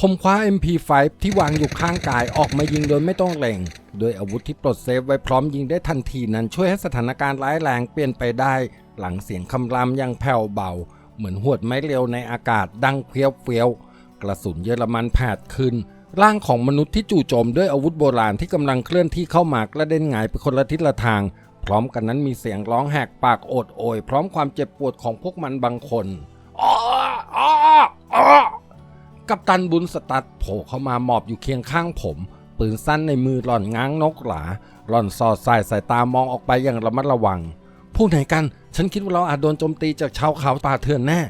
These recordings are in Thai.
ผมคว้า MP5 ที่วางอยู่ข้างกายออกมายิงโดยไม่ต้องเล็ง โดยอาวุธที่ปลดเซฟไว้พร้อมยิงได้ทันทีนั้นช่วยให้สถานการณ์ร้ายแรงเปลี่ยนไปได้ หลังเสียงคำรามยังแผ่วเบา เหมือนหวดไม้เร็วในอากาศดังเฟี้ยวเฟี้ยวกระสุนเยอรมันแผดขึ้น ร่างของมนุษย์ที่จู่โจมด้วยอาวุธโบราณที่กำลังเคลื่อนที่เข้ามากระเด็นหงายไปคนละทิศละทาง พร้อมกันนั้นมีเสียงร้องแหกปากโอดโอย พร้อมความเจ็บปวดของพวกมันบางคนอ้ออ้ออ้อ กัปตันบุญสตัดโผล่เข้ามาหมอบอยู่เคียงข้างผม ปืนสั้นในมือหล่อนง้างนกหลา หล่อนสอดสายสายตามองออกไปอย่างระมัดระวัง ผู้ไหนกัน ฉันคิดว่าเราอาจโดนโจมตีจากชาวเขาป่าเถื่อนแน่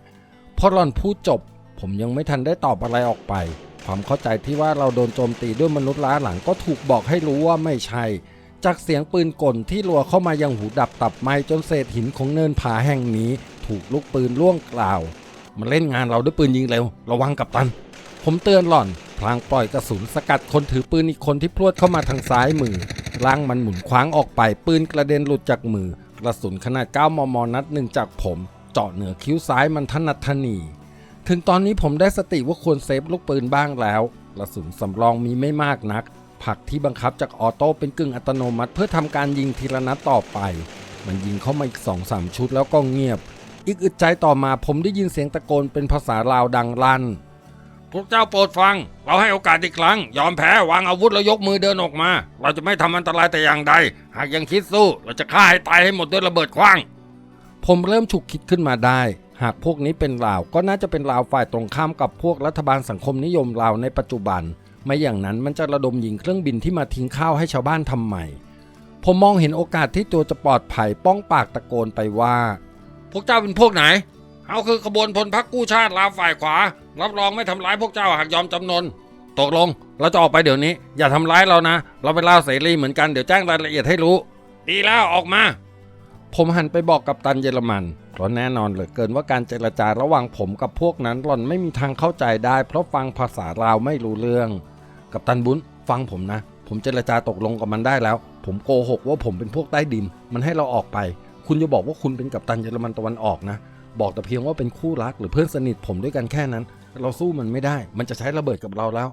พอหล่อนพูดจบ ผมยังไม่ทันได้ตอบอะไรออกไป ความเข้าใจที่ว่าเราโดนโจมตีด้วยมนุษย์ล้าหลังก็ถูกบอกให้รู้ว่าไม่ใช่ จากเสียงปืนกลที่รัวเข้ามายังหูดับตับไหมจนเศษหินของเนินผาแห่งนี้ ถูกลูกปืนล่วงกล่าวมาเล่นงานเราด้วยปืนยิงเร็ว ระวังกับตัน ผมเตือนหล่อน พลางปล่อยกระสุนสกัดคนถือปืนอีกคนที่พรวดเข้ามาทางซ้ายมือร่างมันหมุนคว้างออกไปปืนกระเด็นหลุดจากมือ กระสุนขนาด 9 มม นัดหนึ่งจากผม เจาะเหนือคิ้วซ้ายมันทนัดทนี ถึงตอนนี้ผมได้สติว่าควรเซฟลูกปืนบ้างแล้ว กระสุนสำรองมีไม่มากนัก ผักที่บังคับจากออโต้เป็นกึ่งอัตโนมัติ เพื่อทำการยิงทีละนัดต่อไป มันยิงเข้ามาอีกสองสามชุดแล้วก็เงียบ อีกอึดใจต่อมาผมได้ยินเสียงตะโกนเป็นภาษาลาวดังลั่น วกเจ้าโปรดฟัง เราให้โอกาสอีกครั้ง ยอมแพ้วางอาวุธแล้วยกมือเดินออกมา เราจะไม่ทำอันตรายแต่อย่างใด หากยังคิดสู้ เราจะฆ่าให้ตายให้หมดด้วยระเบิดคว้าง ผมเริ่มฉุกคิดขึ้นมาได้ หากพวกนี้เป็นลาวก็น่าจะเป็นลาวฝ่ายตรงข้ามกับพวกรัฐบาลสังคมนิยมลาวในปัจจุบัน ไม่อย่างนั้นมันจะระดมยิงเครื่องบินที่มาทิ้งข้าวให้ชาวบ้านทำใหม่ผมมองเห็นโอกาสที่ตัวจะปลอดภัยป้องปากตะโกนไปว่า พวกเจ้าเป็นพวกไหน เขาคือขบวนพลพักกู้ชาติลาวฝ่ายขวา รับรองไม่ทำร้ายพวกเจ้าหากยอมจำนน ตกลง เราจะออกไปเดี๋ยวนี้ อย่าทำร้ายเรานะ เราเป็นลาวเสรีเหมือนกัน เดี๋ยวแจ้งรายละเอียดให้รู้ ดีแล้วออกมา ผมหันไปบอกกับตันเยอรมันเพราะแน่นอนเหลือเกินว่าการเจรจาระหว่างผมกับพวกนั้นหล่อนไม่มีทางเข้าใจได้ เพราะฟังภาษาลาวไม่รู้เรื่อง กับตันบุญฟังผมนะ ผมเจรจาตกลงกับมันได้แล้ว ผมโกหกว่าผมเป็นพวกใต้ดิน มันให้เราออกไป คุณจะบอกว่าคุณเป็นกัปตันเยอรมันตะวันออกนะ บอกแต่เพียงว่าเป็นคู่รักหรือเพื่อนสนิทผมด้วยกันแค่นั้น เราสู้มันไม่ได้ มันจะใช้ระเบิดกับเราแล้ว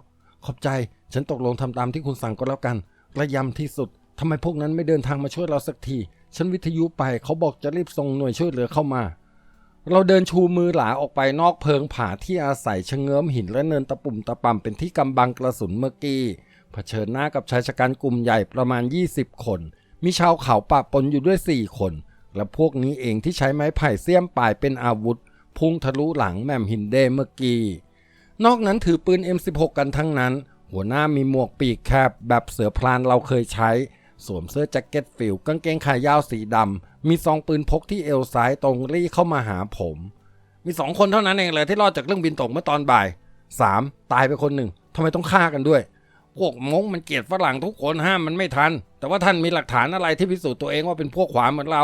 ขอบใจ ฉันตกลงทำตามที่คุณสั่งก็แล้วกันระยำที่สุดทำไมพวกนั้นไม่เดินทางมาช่วยเราสักที ฉันวิทยุไปเขาบอกจะรีบส่งหน่วยช่วยเหลือเข้ามา เราเดินชูมือหลาออกไปนอกเพิงผาที่อาศัยชะเง้อมหินและเนินตะปุ่มตะป่ำเป็นที่กำบังกระสุนเมื่อกี้เผชิญหน้ากับชายชะกันกลุ่มใหญ่ประมาณ 20 คน มีชาวเขาปะปนอยู่ด้วย 4 คน และพวกนี้เองที่ใช้ไม้ไผ่เสี้ยมปลายเป็นอาวุธ พุ่งทะลุหลังแมมหินเดเมื่อกี้ นอกนั้นถือปืน M16 กันทั้งนั้น หัวหน้ามีหมวกปีกแคบแบบเสือพลานเราเคยใช้ สวมเสื้อแจ็คเก็ตฟิลกางเกงขายาวสีดำ มีซองปืนพกที่เอวซ้ายตรงรี่เข้ามาหาผม มีสองคนเท่านั้นเองเลยที่รอดจากเครื่องบินตกเมื่อตอนบ่ายสามตายไปคนหนึ่งทำไมต้องฆ่ากันด้วยพวกมงมันเกลียดฝรั่งทุกคนห้ามมันไม่ทัน แต่ว่าท่านมีหลักฐานอะไรที่พิสูจน์ตัวเองว่าเป็นพวกขวาเหมือนเรา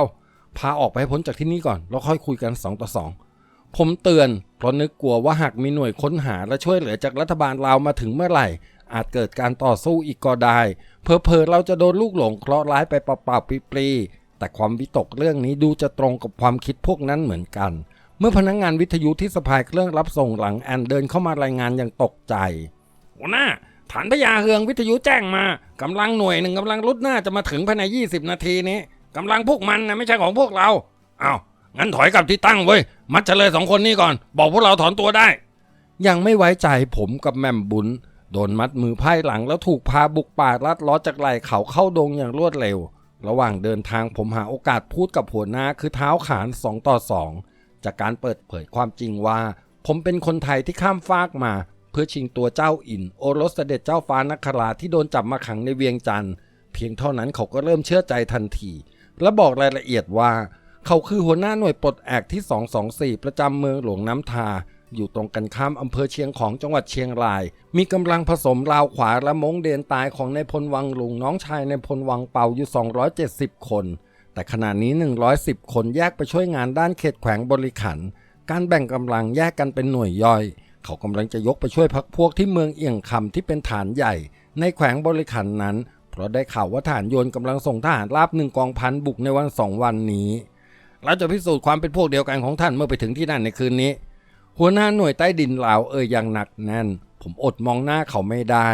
พาออกไปให้พ้นจากที่นี่ก่อน แล้วค่อยคุยกัน2ต่อ2 ผมเตือน เพราะนึกกลัวว่าหากมีหน่วยค้นหาและช่วยเหลือจากรัฐบาลลาวมาถึงเมื่อไหร่ อาจเกิดการต่อสู้อีกก็ได้ เพอเพอๆเราจะโดนลูกหลงเคราะห์ร้ายไปเปล่าๆปลีๆแต่ความวิตกเรื่องนี้ดูจะตรงกับความคิดพวกนั้นเหมือนกัน เมื่อพนักงงานวิทยุที่สะพายเครื่องรับส่งหลังแอนเดินเข้ามารายงานอย่างตกใจหัวหน้าฐานพญาเฮืองวิทยุแจ้งมากำลังหน่วยหนึ่งกำลังรุดหน้าจะมาถึงภายใน 20 นาทีนี้ กำลังพวกมันนะไม่ใช่ของพวกเราเอา้างั้นถอยกลับที่ตั้งเว้ย มัดเฉลยสองคนนี้ก่อน บอกพวกเราถอนตัวได้ ยังไม่ไว้ใจผมกับแม่มบุญโดนมัดมือไพ่หลังแล้วถูกพาบุกป่าลัดล้อจากไหล่เขาเข้าดงอย่างรวดเร็ว ระหว่างเดินทางผมหาโอกาสพูดกับหัวหน้าคือเท้าขานสองต่อสองจากการเปิดเผยความจริงว่า ผมเป็นคนไทยที่ข้ามฟากมา เพื่อชิงตัวเจ้าอิน โอรสเสด็จเจ้าฟ้านคราที่โดนจับมาขังในเวียงจันทร์เพียงเท่านั้นเขาก็เริ่มเชื่อใจทันที และบอกรายละเอียดว่า เขาคือหัวหน้าหน่วยปลดแอกที่ 224 ประจำเมืองหลวงน้ำทา อยู่ตรงกันข้ามอำเภอเชียงของจังหวัดเชียงราย มีกำลังผสมลาวขวาและมงเดนตายของในายพลวังลุงน้องชายในายพลวังเป่าอยู่ 270 คน แต่ขณะนี้ 110 คนแยกไปช่วยงานด้านเขตแขวงบริขัน การแบ่งกำลังแยกกันเป็นหน่วยย่อย เขากำลังจะยกไปช่วยพักพวกที่เมืองเอียงคำที่เป็นฐานใหญ่ ในแขวงบริขันนั้น เราะได้ข่าวว่าฐานโยนกำลังส่งทหารราบหนึ่งกองพันบุกในวันสองวันนี้ เราจะพิสูจน์ความเป็นพวกเดียวกันของท่านเมื่อไปถึงที่นั่นในคืนนี้ หัวหน้าหน่วยใต้ดินลาวเอ่ยอย่างหนักแน่น ผมอดมองหน้าเขาไม่ได้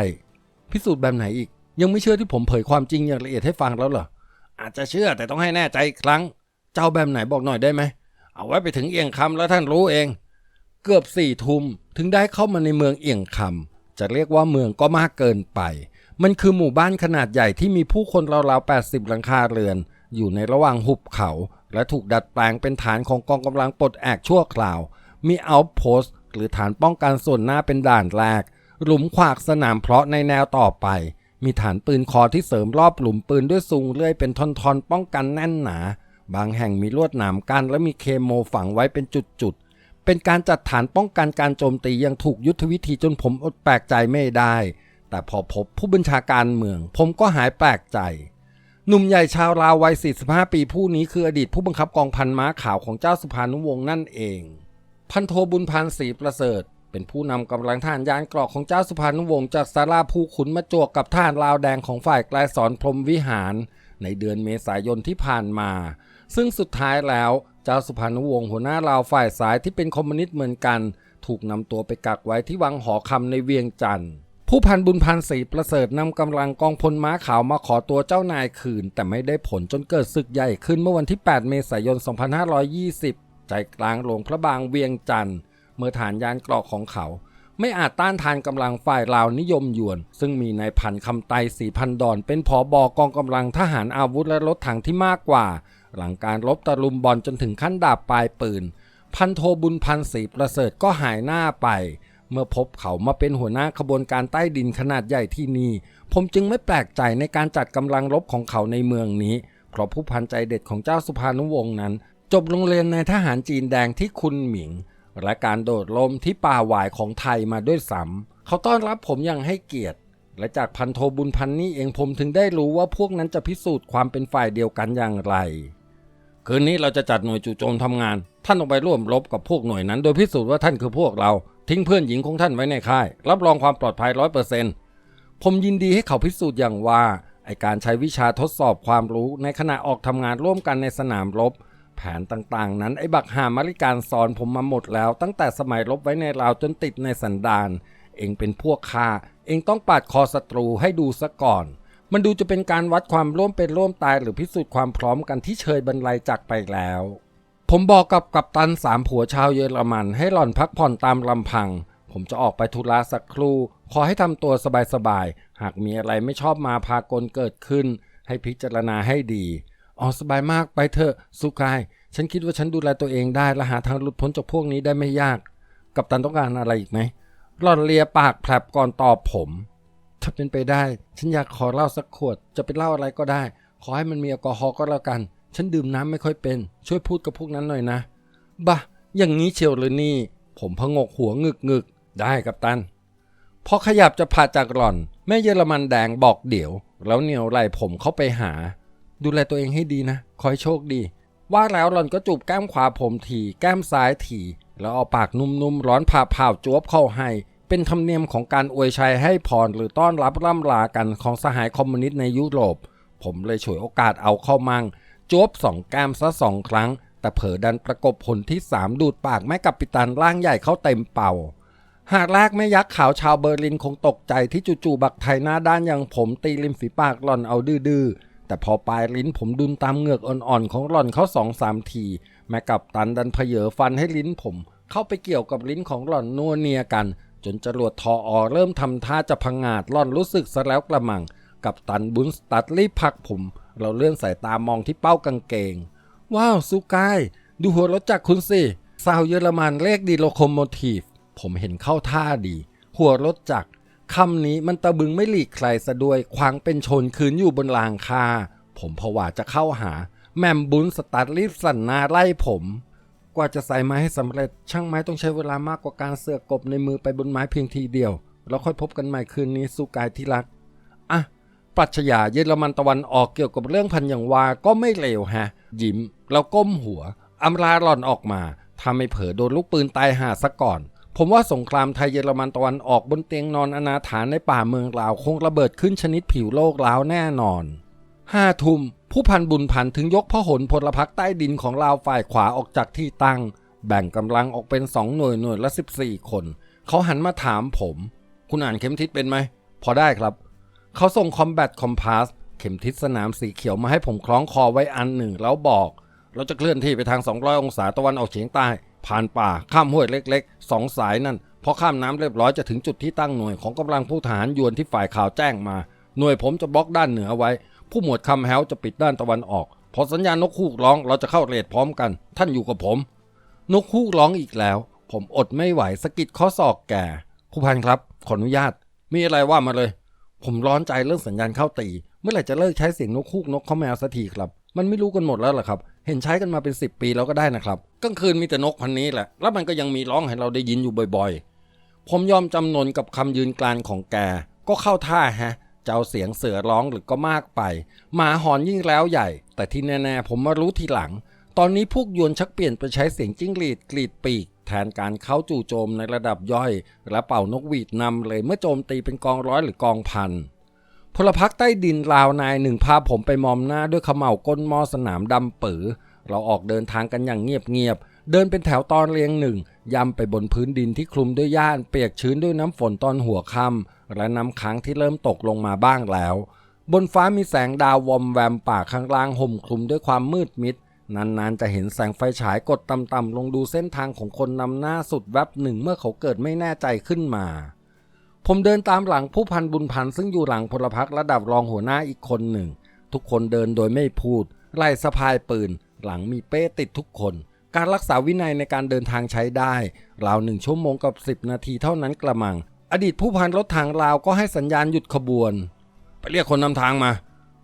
พิสูจน์แบบไหนอีก ยังไม่เชื่อที่ผมเผยความจริงอย่างละเอียดให้ฟังแล้วเหรออาจจะเชื่อแต่ต้องให้แน่ใจอีกครั้ง เจ้าแบบไหนบอกหน่อยได้ไหมเอาไว้ไปถึงเอียงคำแล้วท่านรู้เอง เกือบสี่ทุ่มถึงได้เข้ามาในเมืองเอียงคำจะเรียกว่าเมืองก็มากเกินไป มันคือหมู่บ้านขนาดใหญ่ที่มีผู้คนราวๆ 80 หลังคาเรือน อยู่ในระหว่างหุบเขา และถูกดัดแปลงเป็นฐานของกองกำลังปลดแอกชั่วคราว มีเอาท์โพสต์หรือฐานป้องกันส่วนหน้าเป็นด่านแรก หลุมขวากสนามเพาะในแนวต่อไป มีฐานปืนคอที่เสริมรอบหลุมปืนด้วยซุงเลื่อยเป็นท่อนๆ ป้องกันแน่นหนา บางแห่งมีลวดหนามกันและมีเคมโมฝังไว้เป็นจุดๆ เป็นการจัดฐานป้องกันการโจมตีอยังถูกยุทธวิธีจนผมอดแปลกใจไม่ได้ แต่พอพบผู้บัญชาการเมือง ผมก็หายแปลกใจ หนุ่มใหญ่ชาวลาววัย 45 ปีผู้นี้คืออดีตผู้บังคับกองพันม้าขาวของเจ้าสุภานุวงศ์นั่นเอง พันโทบุญพันศรีประเสริฐ เป็นผู้นำกำลังทหารยานกรอกของเจ้าสุภานุวงศ์จากสาราภูขุนมาจวกกับทหารลาวแดงของฝ่ายไกลสอนพรมวิหาร ในเดือนเมษายนที่ผ่านมา ซึ่งสุดท้ายแล้วเจ้าสุพรรณวงศ์หัวหน้าลาวฝ่ายซ้ายที่เป็นคอมมิวนิสต์เหมือนกัน ถูกนำตัวไปกักไว้ที่วังหอคำในเวียงจันทร์ ผู้พันบุญพันศรีประเสริฐนำกำลังกองพลม้าขาวมาขอตัวเจ้านายคืน แต่ไม่ได้ผลจนเกิดศึกใหญ่ขึ้นเมื่อวันที่ 8 เมษายน 2520 ใจกลางหลวงพระบางเวียงจันทร์เมื่อฐานยานเกรอกของเขา ไม่อาจต้านทานกำลังฝ่ายลาวนิยมยวน ซึ่งมีนายพันคำไตสีพันดอนเป็นผอบอกองกำลังทหารอาวุธและรถถังที่มากกว่า หลังการรบตะลุมบอลจนถึงขั้นดาบปลายปืน พันโทบุญพันศรีประเสริฐก็หายหน้าไป เมื่อพบเขามาเป็นหัวหน้าขบวนการใต้ดินขนาดใหญ่ที่นี่ ผมจึงไม่แปลกใจในการจัดกำลังรบของเขาในเมืองนี้ เพราะผู้พันใจเด็ดของเจ้าสุภานุวงศ์นั้น จบโรงเรียนในทหารจีนแดงที่คุนหมิง และการโดดล่มที่ป่าหวายของไทยมาด้วยซ้ำเขาต้อนรับผมอย่างให้เกียรติ และจากพันโทบุญพันนี่เองผมถึงได้รู้ว่าพวกนั้นจะพิสูจน์ความเป็นฝ่ายเดียวกันอย่างไร คืนนี้เราจะจัดหน่วยจู่โจมทำงาน ท่านต้องไปร่วมรบกับพวกหน่วยนั้น โดยพิสูจน์ว่าท่านคือพวกเรา ทิ้งเพื่อนหญิงของท่านไว้ในค่าย รับรองความปลอดภัยร้อยเปอร์เซ็นต์ผมยินดีให้เขาพิสูจน์อย่างว่าไอการใช้วิชาทดสอบความรู้ในขณะออกทำงานร่วมกันในสนามรบ แผนต่างๆ นั้นไอบักหามาริการสอนผมมาหมดแล้ว ตั้งแต่สมัยรบไว้ในลาวจนติดในสันดานเองเป็นพวกฆ่าเองต้องปาดคอศัตรูให้ดูซะก่อน มันดูจะเป็นการวัดความร่วมเป็นร่วมตายหรือพิสูจน์ความพร้อมกันที่เชยบรรลัยจากไปแล้ว ผมบอกกับกัปตันสามผัวชาวเยอรมัน ให้หล่อนพักผ่อนตามลำพัง ผมจะออกไปธุระสักครู่ ขอให้ทำตัวสบายๆ หากมีอะไรไม่ชอบมาพากลเกิดขึ้น ให้พิจารณาให้ดีอ๋อสบายมากไปเถอะสุกาย ฉันคิดว่าฉันดูแลตัวเองได้และหาทางหลุดพ้นจากพวกนี้ได้ไม่ยาก กัปตันต้องการอะไรอีกไหมหล่อนเลียปากแผลบก่อนตอบผม ถ้าเป็นไปได้ ฉันอยากขอเหล้าสักขวด จะเป็นเหล้าอะไรก็ได้ ขอให้มันมีแอลกอฮอล์ก็แล้วกัน ฉันดื่มน้ำไม่ค่อยเป็น ช่วยพูดกับพวกนั้นหน่อยนะ บะ อย่างนี้เชียวหรือนี่ ผมพงกหัวงึกงึกๆได้กัปตัน พอขยับจะผ่าจากหล่อน แม่เยอรมันแดงบอกเดี๋ยว แล้วเหนียวไหล่ผมเข้าไปหา ดูแลตัวเองให้ดีนะขอให้โชคดี ว่าแล้วหล่อนก็จูบแก้มขวาผมทีแก้มซ้ายทีแล้วเอาปากนุ่มๆร้อนผ่าผ่าจวบเข้าให้ เป็นธรรมเนียมของการอวยชัยให้พรหรือต้อนรับร่ำลากันของสหายคอมมิวนิสต์ในยุโรป ผมเลยฉวยโอกาสเอาเข้ามั่ง จวบสองแก้มซะสองครั้ง แต่เผอดันประกบผลที่สามดูดปากแม่กัปตันร่างใหญ่เข้าเต็มเป่า หากแรกแม่ยักษ์ขาวชาวเบอร์ลินคงตกใจที่จู่ๆบักไทยหน้าด้านอย่างผมตีริมฝีปากหล่อนเอาดื้อๆแต่พอปลายลิ้นผมดุนตามเหงือกอ่อนๆของหล่อนเข้าสองสามที แม่กับตันดันเพเยอฟันให้ลิ้นผม เข้าไปเกี่ยวกับลิ้นของหล่อนนัวเนียกัน จนจรวดทออเริ่มทำท่าจะพังงาดหล่อนรู้สึกซะแล้วกระมัง กับตันบุนสตัดรีบผักผม เราเลื่อนสายตามองที่เป้ากางเกง ว้าวสุกายดูหัวรถจักรคุณสิซาวเยอรมันเลขดีโลโคโมทีฟ ผมเห็นเข้าท่าดี หัวรถจักรคำนี้มันตะบึงไม่หลีกใครซะด้วยควางเป็นชนคืนอยู่บนรางคา ผมผวาจะเข้าหา แมมบุญสตาร์ทรีบสั่นนาไล่ผม กว่าจะใส่ไม้ให้สำเร็จ ช่างไม้ต้องใช้เวลามากกว่าการเสือกกบในมือไปบนไม้เพียงทีเดียว แล้วค่อยพบกันใหม่คืนนี้สู้กายที่รัก ปรัชญาเยอรมันตะวันออกเกี่ยวกับเรื่องพันย่างวาก็ไม่เลวฮะ ยิ้ม แล้วก้มหัวอำลาหล่อนออกมาถ้าไม่เผลอโดนลูกปืนตายหาซะก่อน ผมว่าสงครามไทยเยอรมันตะวันออกบนเตียงนอนอนาถานในป่าเมืองลาวคงระเบิดขึ้นชนิดผิวโลกล้าวแน่นอนห้าทุ่มผู้พันบุญพันถึงยกพหลพลพักใต้ดินของลาวฝ่ายขวาออกจากที่ตั้ง แบ่งกำลังออกเป็น2หน่วยหน่วยละ 14 คน เขาหันมาถามผม คุณอ่านเข็มทิศเป็นไหม พอได้ครับ เขาส่งคอมแบทคอมพาสเข็มทิศสนามสีเขียวมาให้ผมคล้องคอไว้อันหนึ่งแล้วบอก เราจะเคลื่อนที่ไปทาง 200 องศาตะวันออกเฉียงใต้ ผ่านป่าข้ามห้วยเล็กๆสองสายนั่นพอข้ามน้ำเรียบร้อยจะถึงจุดที่ตั้งหน่วยของกำลังผู้ทหารยวนที่ฝ่ายข่าวแจ้งมา หน่วยผมจะบล็อกด้านเหนือไว้ ผู้หมวดคำแฮวจะปิดด้านตะวันออก พอสัญญาณนกฮูกร้องเราจะเข้าเรดพร้อมกัน ท่านอยู่กับผม นกฮูกร้องอีกแล้ว ผมอดไม่ไหวสะกิดข้อศอกแก่ผู้พันครับ ขออนุญาต มีอะไรว่ามาเลย ผมร้อนใจเรื่องสัญญาณเข้าตี เมื่อไหร่จะเลิกใช้เสียงนกฮูกนกข้าแมวสักทีครับ มันไม่รู้กันหมดแล้วเหรอครับ เห็นใช้กันมาเป็น 10 ปีแล้วก็ได้นะครับกลางคืนมีแต่นกพันนี้แหละ แล้วมันก็ยังมีร้องให้เราได้ยินอยู่บ่อยๆ ผมยอมจำนนกับคำยืนกลานของแก ก็เข้าท่าฮะจะเอาเสียงเสือร้องหรือก็มากไป หมาหอนยิ่งแล้วใหญ่ แต่ที่แน่ๆผมมารู้ทีหลัง ตอนนี้พวกยวนชักเปลี่ยนไปใช้เสียงจิ้งหรีดกรีดปีก แทนการเข้าจู่โจมในระดับย่อย และเป่านกหวีดนำเลยเมื่อโจมตีเป็นกองร้อยหรือกองพันพลพรรคใต้ดินลาวนายหนึ่งพาผมไปมอมหน้าด้วยขม่าก้นหม้อสนามดำปือเราออกเดินทางกันอย่างเงียบๆ เดินเป็นแถวตอนเรียงหนึ่ง ย่ำไปบนพื้นดินที่คลุมด้วยหญ้าเปียกชื้นด้วยน้ำฝนตอนหัวค่ำและน้ำค้างที่เริ่มตกลงมาบ้างแล้ว บนฟ้ามีแสงดาววอมแวมป่าข้างล่างห่มคลุมด้วยความมืดมิด นานๆจะเห็นแสงไฟฉายกดต่ำๆลงดูเส้นทางของคนนำหน้าสุดแวบหนึ่งเมื่อเขาเกิดไม่แน่ใจขึ้นมา ผมเดินตามหลังผู้พันบุญพันซึ่งอยู่หลังพลพรรคระดับรองหัวหน้าอีกคนหนึ่ง ทุกคนเดินโดยไม่พูด ไล่สะพายปืน หลังมีเป้ติดทุกคน การรักษาวินัยในการเดินทางใช้ได้ ราวหนึ่งชั่วโมงกับ 10 นาทีเท่านั้นกระมัง อดีตผู้พันรถทางราวก็ให้สัญญาณหยุดขบวน ไปเรียกคนนำทางมา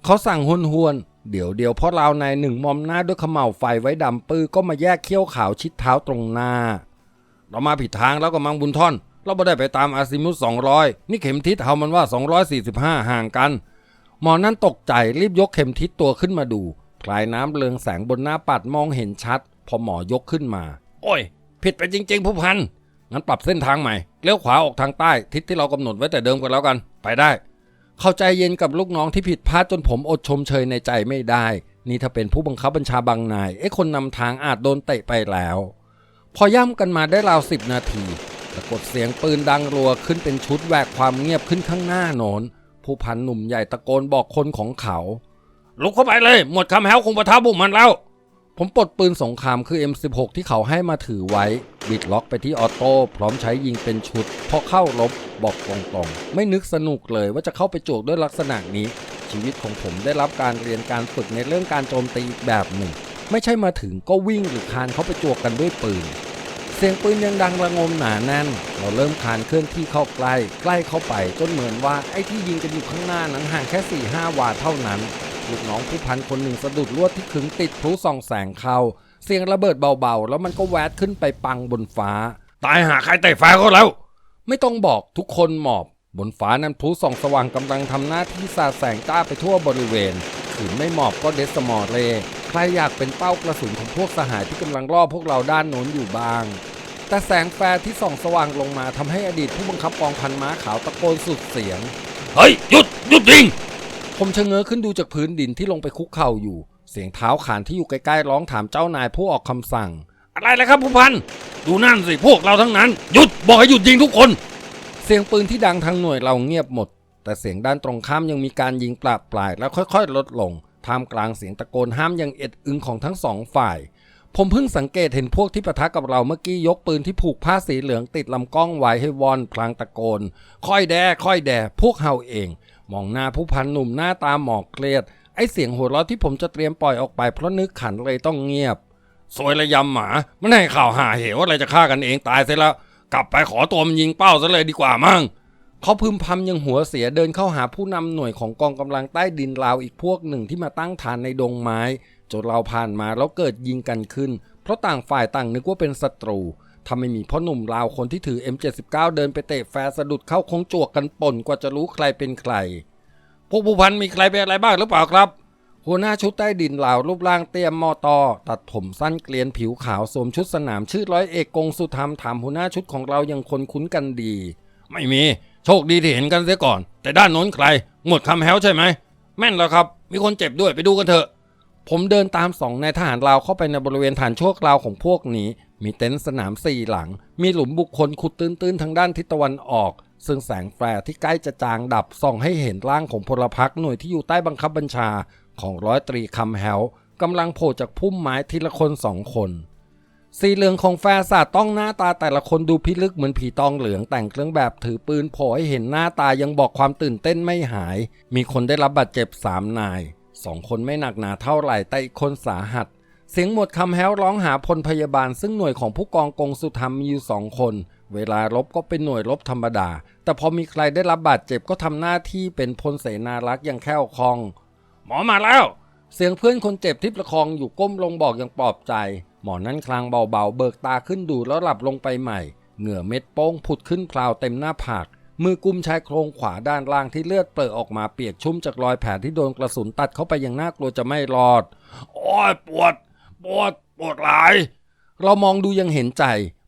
เขาสั่งหวนหวน เดี๋ยวเดียวเพราะราวนายหนึ่งมอมหน้าด้วยขม่าวไฟไว้ดำปื้อก็มาแยกเขี้ยวขาวชิดเท้าตรงหน้า เรามาผิดทางแล้วก็มังบุญท่อน เราไม่ได้ไปตามอาซิมุส200 นี่เข็มทิศเฮามันว่า 245 ห่างกัน หมอนั่นตกใจรีบยกเข็มทิศตัวขึ้นมาดูพลายน้ำเรืองแสงบนหน้าปัดมองเห็นชัด พอหมอยกขึ้นมา โอ้ย ผิดไปจริง ๆ ผู้พันงั้นปรับเส้นทางใหม่เลี้ยวขวาออกทางใต้ทิศที่เรากำหนดไว้แต่เดิมกันแล้วกัน ไปได้ เข้าใจเย็นกับลูกน้องที่ผิดพลาดจนผมอดชมเชยในใจไม่ได้ นี่ถ้าเป็นผู้บังคับบัญชาบางนายไอ้คนนำทางอาจโดนเตะไปแล้ว พอย่ำกันมาได้ราวสิบนาทีปรากฏเสียงปืนดังรัวขึ้นเป็นชุดแหวกความเงียบขึ้นข้างหน้าโนนผู้พันหนุ่มใหญ่ตะโกนบอกคนของเขา ลุกเข้าไปเลย หมดคำแฮวคงประทับบุกมันแล้ว ผมปลดปืนสงครามคือ M16 ที่เขาให้มาถือไว้ บิดล็อกไปที่ออโต้พร้อมใช้ยิงเป็นชุด พอเข้ารบบอกตรงๆ ไม่นึกสนุกเลยว่าจะเข้าไปโจกด้วยลักษณะนี้ ชีวิตของผมได้รับการเรียนการฝึกในเรื่องการโจมตีแบบหนึ่ง ไม่ใช่มาถึงก็วิ่งหรือคานเข้าไปจวกกันด้วยปืน เสียงปืนยังดังระงมหนาแน่น เราเริ่มคานเคลื่อนที่เข้าใกล้ ใกล้เข้าไปจนเหมือนว่าไอ้ที่ยิงกันอยู่ข้างหน้านั้นห่างแค่4ี่ห้าวาเท่านั้น ลูกน้องผู้พันคนหนึ่งสะดุดลวดที่ขึงติดพลุส่องแสงเข้าเสียงระเบิดเบาๆ แล้วมันก็แวดขึ้นไปปังบนฟ้า ตายหาใครเตะฟ้าเขาแล้ว ไม่ต้องบอกทุกคนหมอบ บนฟ้านั้นพลุส่องสว่างกำลังทำหน้าที่สาดแสงจ้าไปทั่วบริเวณขืนไม่หมอบก็เดสมอร์เรใครอยากเป็นเป้ากระสุนของพวกสหายที่กำลังล่อพวกเราด้านโน้นอยู่บ้าง แต่แสงแฟร์ที่ส่องสว่างลงมาทำให้อดีตผู้บังคับกองพันม้าขาวตะโกนสุดเสียง เฮ้ยหยุดหยุดยิง ผมชะเง้อขึ้นดูจากพื้นดินที่ลงไปคุกเข่าอยู่ เสียงเท้าขานที่อยู่ใกล้ๆร้องถามเจ้านายผู้ออกคำสั่ง อะไรเลยครับผู้พัน ดูนั่นสิพวกเราทั้งนั้น หยุดบอกให้หยุดยิงทุกคน เสียงปืนที่ดังทางหน่วยเราเงียบหมด แต่เสียงด้านตรงข้ามยังมีการยิงปราบปลายแล้วค่อยๆ ลดลงท่ามกลางเสียงตะโกนห้ามอย่างเอ็ดอึงของทั้งสองฝ่าย ผมเพิ่งสังเกตเห็นพวกที่ปะทะกับเราเมื่อกี้ยกปืนที่ผูกผ้าสีเหลืองติดลำกล้องไว้ให้วอนพลางตะโกน ค่อยแดค่อยแดพวกเฮาเอง มองหน้าผู้พันหนุ่มหน้าตาหมอกเครียด ไอเสียงหัวเราะที่ผมจะเตรียมปล่อยออกไปเพราะนึกขันเลยต้องเงียบ สวยระยำหมามันให้ข่าวหาเหวอะไรจะฆ่ากันเองตายเสียแล้ว กลับไปขอตัวมันยิงเป้าซะเลยดีกว่ามั่งเขาพึมพำยังหัวเสียเดินเข้าหาผู้นำหน่วยของกองกำลังใต้ดินลาวอีกพวกหนึ่งที่มาตั้งฐานในดงไม้จนเราผ่านมาแล้วเกิดยิงกันขึ้น เพราะต่างฝ่ายต่างนึกว่าเป็นศัตรู ถ้าไม่มีพ่อหนุ่มลาวคนที่ถือ M79 เดินไปเตะแฟร์สะดุดเข้าคงจวกกันป่นกว่าจะรู้ใครเป็นใคร พวกผู้พันมีใครเป็นอะไรบ้างหรือเปล่าครับ หัวหน้าชุดใต้ดินลาวรูปร่างเตี้ยมมอตอตัดผมสั้นเกลียนผิวขาวสวมชุดสนามชื่อร้อยเอกกงสุธรรมถามหัวหน้าชุดของเรายังคนคุ้นกันดี ไม่มี โชคดีที่เห็นกันเสียก่อน แต่ด้านโน้นใคร หมดคำแฮวใช่ไหมแม่นแล้วครับ มีคนเจ็บด้วยไปดูกันเถอะ ผมเดินตามสองนายทหารลาวเข้าไปในบริเวณฐานชั่วคราวของพวกนี้ มีเต็นท์สนามสี่หลัง มีหลุมบุคคลขุดตื้นๆทางด้านทิศตะวันออก ซึ่งแสงแฟร์ที่ใกล้จะจางดับส่องให้เห็นร่างของพลพรรคหน่วยที่อยู่ใต้บังคับบัญชาของร้อยตรีคำแฮวกำลังโผล่จากพุ่มไม้ทีละคนสองคน สีเหลืองของแฟร์สาดต้องหน้าตาแต่ละคนดูพิลึกเหมือนผีตองเหลืองแต่งเครื่องแบบถือปืนโผล่ให้เห็นหน้าตายังบอกความตื่นเต้นไม่หาย มีคนได้รับบาดเจ็บสามนาย สองคนไม่หนักหนาเท่าไหร่แต่อีกคนสาหัส เสียงหมดคำแฮ้วร้องหาพลพยาบาล ซึ่งหน่วยของผู้กองกงสุธรรมมีอยู่สองคน เวลารบก็เป็นหน่วยรบธรรมดา แต่พอมีใครได้รับบาดเจ็บก็ทำหน้าที่เป็นพลเสนารักษ์อย่างแค่วคลอง หมอมาแล้ว เสียงเพื่อนคนเจ็บที่ประคองอยู่ก้มลงบอกอย่างปลอบใจ หมอนั่นคลางเบาๆ เบิกตาขึ้นดูแล้วหลับลงไปใหม่ เหงื่อเม็ดโป้งผุดขึ้นพลาวเต็มหน้าผาก มือกุมชายโครงขวาด้านล่างที่เลือดเปิดออกมาเปียกชุ่มจากรอยแผลที่โดนกระสุนตัดเข้าไปอย่างน่ากลัวจะไม่รอด โอ้ยปวด ปวด ปวดหลาย เรามองดูยังเห็นใจ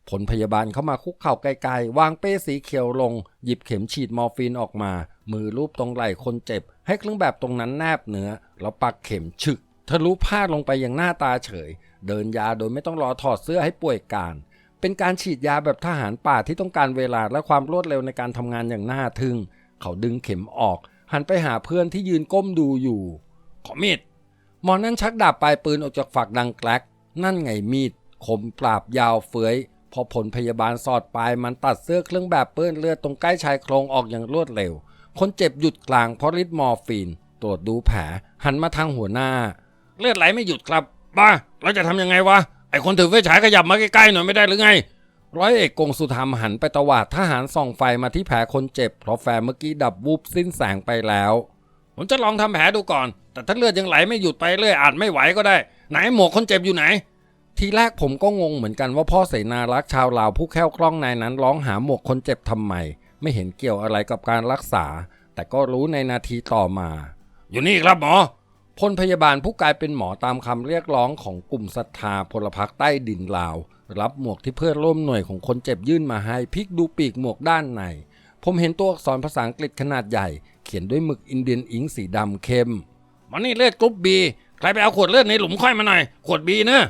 ผลพยาบาลเข้ามาคุกเข่าไกลๆ วางเป้สีเขียวลง หยิบเข็มฉีดมอร์ฟีนออกมา มือลูบตรงไหล่คนเจ็บ ให้เครื่องแบบตรงนั้นแนบเนื้อ แล้วปักเข็มฉึกทะลุผ้าลงไปอย่างหน้าตาเฉย เดินยาโดยไม่ต้องรอถอดเสื้อให้ป่วยการ เป็นการฉีดยาแบบทหารป่าที่ต้องการเวลาและความรวดเร็วในการทำงานอย่างน่าทึ่ง เขาดึงเข็มออก หันไปหาเพื่อนที่ยืนก้มดูอยู่ ขอมีดหมอนั่นชักดาบปลายปืนออกจากฝักดังแกลกนั่นไงมีดคมปราบยาวเฟื้อยพอผลพยาบาลสอดปลายมันตัดเสื้อเครื่องแบบเปื้อนเลือดตรงใกล้ชายโครงออกอย่างรวดเร็ว คนเจ็บหยุดกลางเพราะฤทธิ์มอร์ฟีน ตรวจดูแผลหันมาทางหัวหน้า เลือดไหลไม่หยุดครับบ้าเราจะทำยังไงวะ ไอคนถือไฟฉายขยับมาใกล้ๆหน่อยไม่ได้หรือไง ร้อยเอกกงสุธรรมหันไปตวาดทหารส่องไฟมาที่แผลคนเจ็บเพราะแฟร์เมื่อกี้ดับวูบสิ้นแสงไปแล้ว ผมจะลองทำแผลดูก่อน แต่ถ้าเลือดยังไหลไม่หยุดไปเรื่อยอาจไม่ไหวก็ได้ ไหนหมวกคนเจ็บอยู่ไหน ทีแรกผมก็งงเหมือนกันว่าพ่อเสนารักษชาวลาวผู้แค้วคล่องนายนั้นร้องหาหมวกคนเจ็บทำไม ไม่เห็นเกี่ยวอะไรกับการรักษา แต่ก็รู้ในนาทีต่อมา อยู่นี่ครับหมอ พลพยาบาลผู้กลายเป็นหมอตามคำเรียกร้องของกลุ่มศรัทธาพลพรรคใต้ดินลาว รับหมวกที่เพื่อนร่วมหน่วยของคนเจ็บยื่นมาให้พลิกดูปีกหมวกด้านใน ผมเห็นตัวอักษรภาษาอังกฤษขนาดใหญ่ เขียนด้วยหมึกอินเดียนอิงสีดำเข้มมันนี่เลือดกรุ๊ปบีใครไปเอาขวดเลือดในหลุมค่อยมาหน่อย ขวดบีเนะ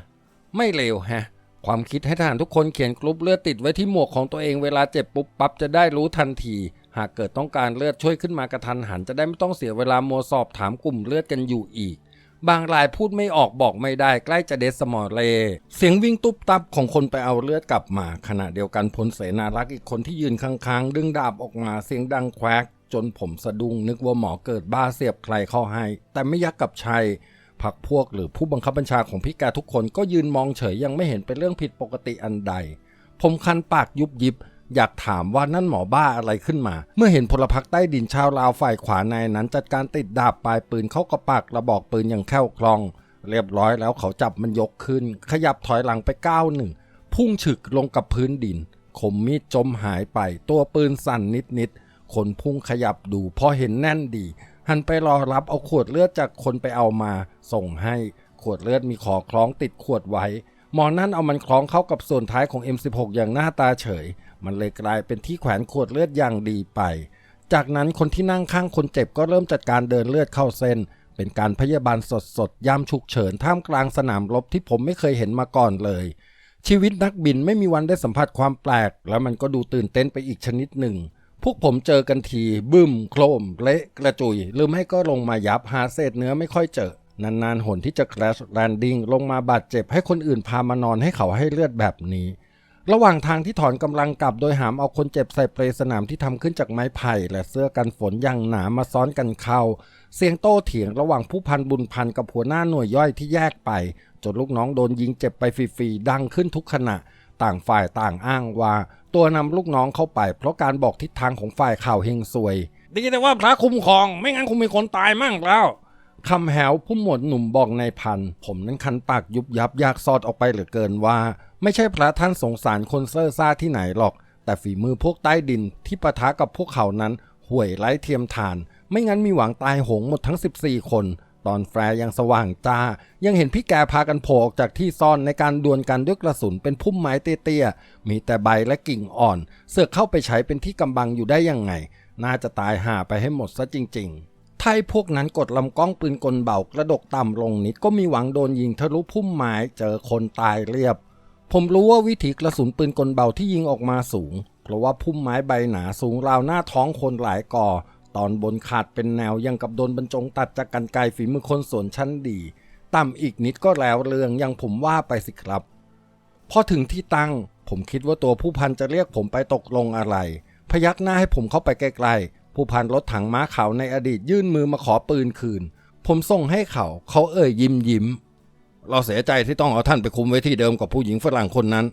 ไม่เลวฮะ ความคิดให้ทหารทุกคนเขียนกรุ๊ปเลือดติดไว้ที่หมวกของตัวเองเวลาเจ็บปุ๊บปั๊บจะได้รู้ทันที หากเกิดต้องการเลือดช่วยขึ้นมากระทันหันจะได้ไม่ต้องเสียเวลามัวสอบถามกลุ่มเลือดกันอยู่อีก บางรายพูดไม่ออกบอกไม่ได้ใกล้จะเดสมอร์เล เสียงวิ่งตุบตับของคนไปเอาเลือดกลับมา ขณะเดียวกันพลเสนารักษ์อีกคนที่ยืนข้างๆ ดึงดาบออกมาเสียงดังแควกจนผมสะดุ้งนึกว่าหมอเกิดบ้าเสียบใครเข้าให้ แต่ไม่ยักกับชัยพักพวกหรือผู้บังคับบัญชาของพี่แกทุกคนก็ยืนมองเฉยยังไม่เห็นเป็นเรื่องผิดปกติอันใด ผมคันปากยุบยิบ อยากถามว่านั่นหมอบ้าอะไรขึ้นมา เมื่อเห็นพลพรรคใต้ดินชาวลาวฝ่ายขวานายนั้น จัดการติดดาบปลายปืนเข้ากระปากระบอกปืนอย่างแคล่วคล่อง เรียบร้อยแล้วเขาจับมันยกขึ้น ขยับถอยหลังไปก้าวหนึ่งพุ่งฉึกลงกับพื้นดินคมมีดจมหายไปตัวปืนสั่นนิดๆคนพุ่งขยับดูพอเห็นแน่นดี หันไปรอรับเอาขวดเลือดจากคนไปเอามา ส่งให้ขวดเลือดมีขอคล้องติดขวดไว้หมอนั่นเอามันคล้องเข้ากับส่วนท้ายของ M16 อย่างหน้าตาเฉย มันเลยกลายเป็นที่แขวนขวดเลือดอย่างดีไป จากนั้นคนที่นั่งข้างคนเจ็บก็เริ่มจัดการเดินเลือดเข้าเส้น เป็นการพยาบาลสดๆยามฉุกเฉินท่ามกลางสนามรบที่ผมไม่เคยเห็นมาก่อนเลย ชีวิตนักบินไม่มีวันได้สัมผัสความแปลก แล้วมันก็ดูตื่นเต้นไปอีกชนิดหนึ่ง พวกผมเจอกันทีบึ้ม โครม เละกระจุยหรือไม่ก็ลงมายับหาเศษเนื้อไม่ค่อยเจอนานๆ หนที่จะ crash landing ลงมาบาดเจ็บให้คนอื่นพามานอนให้เขาให้เลือดแบบนี้ ระหว่างทางที่ถอนกำลังกลับโดยหามเอาคนเจ็บใส่เปลสนามที่ทำขึ้นจากไม้ไผ่และเสื้อกันฝนอย่างหนามาซ้อนกันเข้า เสียงโต้เถียงระหว่างผู้พันบุญพันกับหัวหน้าหน่วยย่อยที่แยกไป จนลูกน้องโดนยิงเจ็บไปฟรีๆดังขึ้นทุกขณะ ต่างฝ่ายต่างอ้างว่า ตัวนำลูกน้องเข้าไป เพราะการบอกทิศทางของฝ่ายข่าวเฮงซวย ดีแต่ว่าพระคุ้มครองไม่งั้นคงมีคนตายมั่งแล้วคำแหวผู้หมวดหนุ่มบอกในพัน ผมนั้นคันปากยุบยับอยากซอดออกไปเหลือเกินว่า ไม่ใช่พระท่านสงสารคนเซ่อซ่าที่ไหนหรอก แต่ฝีมือพวกใต้ดินที่ปะทะกับพวกเขานั้นห่วยไร้เทียมทาน ไม่งั้นมีหวังตายโหงหมดทั้ง 14 คน ตอนแฟร์ยังสว่างจ้า ยังเห็นพี่แกพากันโผล่ออกจากที่ซ่อนในการดวลกันด้วยกระสุนเป็นพุ่มไม้เตี้ยๆ มีแต่ใบและกิ่งอ่อน เสือกเข้าไปใช้เป็นที่กำบังอยู่ได้ยังไง น่าจะตายห่าไปให้หมดซะจริงๆถ้าไอ้พวกนั้นกดลำกล้องปืนกลเบากระดกต่ำลงนิดก็มีหวังโดนยิงทะลุพุ่มไม้เจอคนตายเรียบ ผมรู้ว่าวิถีกระสุนปืนกลเบาที่ยิงออกมาสูง เพราะว่าพุ่มไม้ใบหนาสูงราวหน้าท้องคนหลายก่อ ตอนบนขาดเป็นแนวยังกับโดนบรรจงตัดจากกันไกฝีมือคนสวนชั้นดี ต่ำอีกนิดก็แล้วเรื่องยังผมว่าไปสิครับ พอถึงที่ตั้ง ผมคิดว่าตัวผู้พันจะเรียกผมไปตกลงอะไร พยักหน้าให้ผมเข้าไปใกล้ๆผู้พันรถถังม้าขาวในอดีตยื่นมือมาขอปืนคืน ผมส่งให้เขาเขาเอ่ยยิ้มยิ้ม เราเสียใจที่ต้องเอาท่านไปคุมไว้ที่เดิมกับผู้หญิงฝรั่งคนนั้น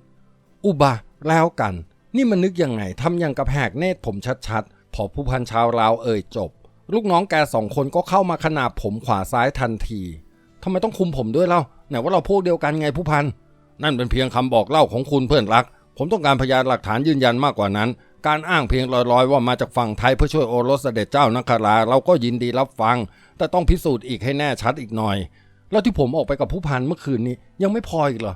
อุบะแล้วกัน นี่มันนึกยังไงทำอย่างกับแหกเนตรผมชัดๆ พอผู้พันชาวลาวเอ่ยจบ ลูกน้องแกสองคนก็เข้ามาขนาบผมขวาซ้ายทันทีทำไมต้องคุมผมด้วยเล่าไหนว่าเราพวกเดียวกันไงผู้พันนั่นเป็นเพียงคำบอกเล่าของคุณเพื่อนรัก ผมต้องการพยานหลักฐานยืนยันมากกว่านั้น การอ้างเพียงลอยๆ ว่ามาจากฝั่งไทยเพื่อช่วยโอรสเสด็จเจ้านักคราเราก็ยินดีรับฟัง แต่ต้องพิสูจน์อีกให้แน่ชัดอีกหน่อย แล้วที่ผมออกไปกับผู้พันเมื่อคืนนี้ยังไม่พออีกเหรอ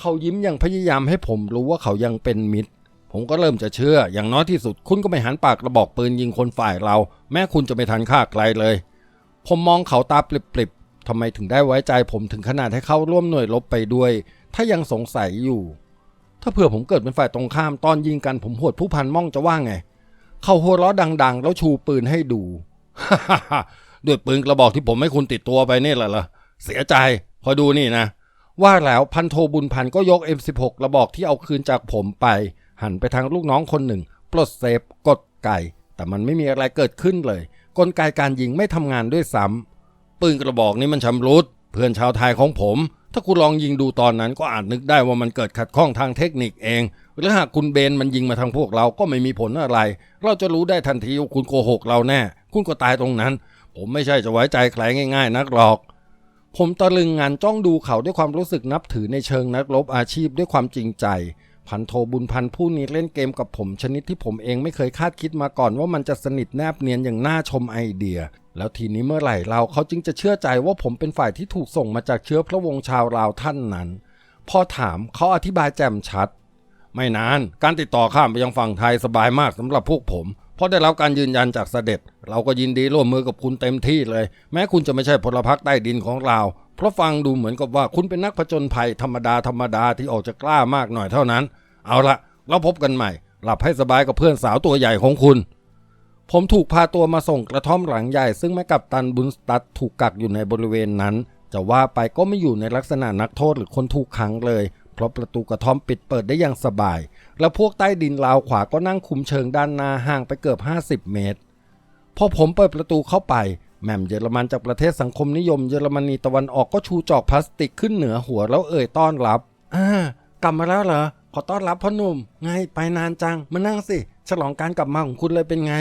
เขายิ้มยังพยายามให้ผมรู้ว่าเขายังเป็นมิตร ผมก็เริ่มจะเชื่อ อย่างน้อยที่สุด คุณก็ไม่หันปากกระบอกปืนยิงคนฝ่ายเรา แม้คุณจะไม่ทันฆ่าใครเลย ผมมองเขาตาปลิบๆทำไมถึงได้ไว้ใจผมถึงขนาดให้เข้าร่วมหน่วยรบไปด้วย ถ้ายังสงสัยอยู่ ถ้าเผื่อผมเกิดเป็นฝ่ายตรงข้ามตอนยิงกันผมหวดผู้พันม่องจะว่าไง เขาหัวเราะดัง ๆ แล้วชูปืนให้ดูด้วยปืนกระบอกที่ผมให้คุณติดตัวไปนี่แหละล่ะ เสียใจคอยดูนี่นะ ว่าแล้วพันโทบุญพันก็ยก M16 กระบอกที่เอาคืนจากผมไป หันไปทางลูกน้องคนหนึ่ง ปลดเซฟกดไก่ แต่มันไม่มีอะไรเกิดขึ้นเลย กลไกการยิงไม่ทำงานด้วยซ้ำปืนกระบอกนี้มันชำรุด เพื่อนชาวไทยของผม ถ้าคุณลองยิงดูตอนนั้นก็อาจนึกได้ว่ามันเกิดขัดข้องทางเทคนิคเองหรือหากคุณเบนมันยิงมาทางพวกเราก็ไม่มีผลอะไร เราจะรู้ได้ทันทีว่าคุณโกหกเราแน่ คุณก็ตายตรงนั้น ผมไม่ใช่จะไว้ใจใครง่าย ๆ นักหรอก ผมตะลึงงานจ้องดูเขาด้วยความรู้สึกนับถือในเชิงนักรบอาชีพด้วยความจริงใจ พันโทบุญพันธ์ผู้นี้เล่นเกมกับผมชนิดที่ผมเองไม่เคยคาดคิดมาก่อนว่ามันจะสนิทแนบเนียนอย่างน่าชมไอเดีย แล้วทีนี้เมื่อไหร่เราเขาจึงจะเชื่อใจว่าผมเป็นฝ่ายที่ถูกส่งมาจากเชื้อพระวงศ์ชาวลาวท่านนั้น พอถามเขาอธิบายแจ่มชัด ไม่นาน การติดต่อข้ามไปยังฝั่งไทยสบายมากสำหรับพวกผม เพราะได้รับการยืนยันจากเสด็จ เราก็ยินดีร่วมมือกับคุณเต็มที่เลย แม้คุณจะไม่ใช่พลพรรคใต้ดินของเราเพราะฟังดูเหมือนกับว่าคุณเป็นนักผจญภัยธรรมดาธรรมดาที่ออกจะกล้ามากหน่อยเท่านั้น เอาละเราพบกันใหม่ หลับให้สบายกับเพื่อนสาวตัวใหญ่ของคุณ ผมถูกพาตัวมาส่งกระท่อมหลังใหญ่ ซึ่งแม่กับตันบุนสตัดถูกกักอยู่ในบริเวณนั้น จะว่าไปก็ไม่อยู่ในลักษณะนักโทษหรือคนถูกขังเลย เพราะประตูกระท่อมปิดเปิดได้อย่างสบาย แล้วพวกใต้ดินราวขวาก็นั่งคุมเชิงด้านหน้าห่างไปเกือบ 50 เมตร พอผมเปิดประตูเข้าไป แม่มเยอรมันจากประเทศสังคมนิยมเยอรมนีตะวันออกก็ชูจอกพลาสติกขึ้นเหนือหัวแล้วเอ่ยต้อนรับ อ่ากลับมาแล้วเหรอ ขอต้อนรับพ่อหนุ่ม ไงไปนานจัง มานั่งสิ ฉลองการกลับมาของคุณเลยเป็นไง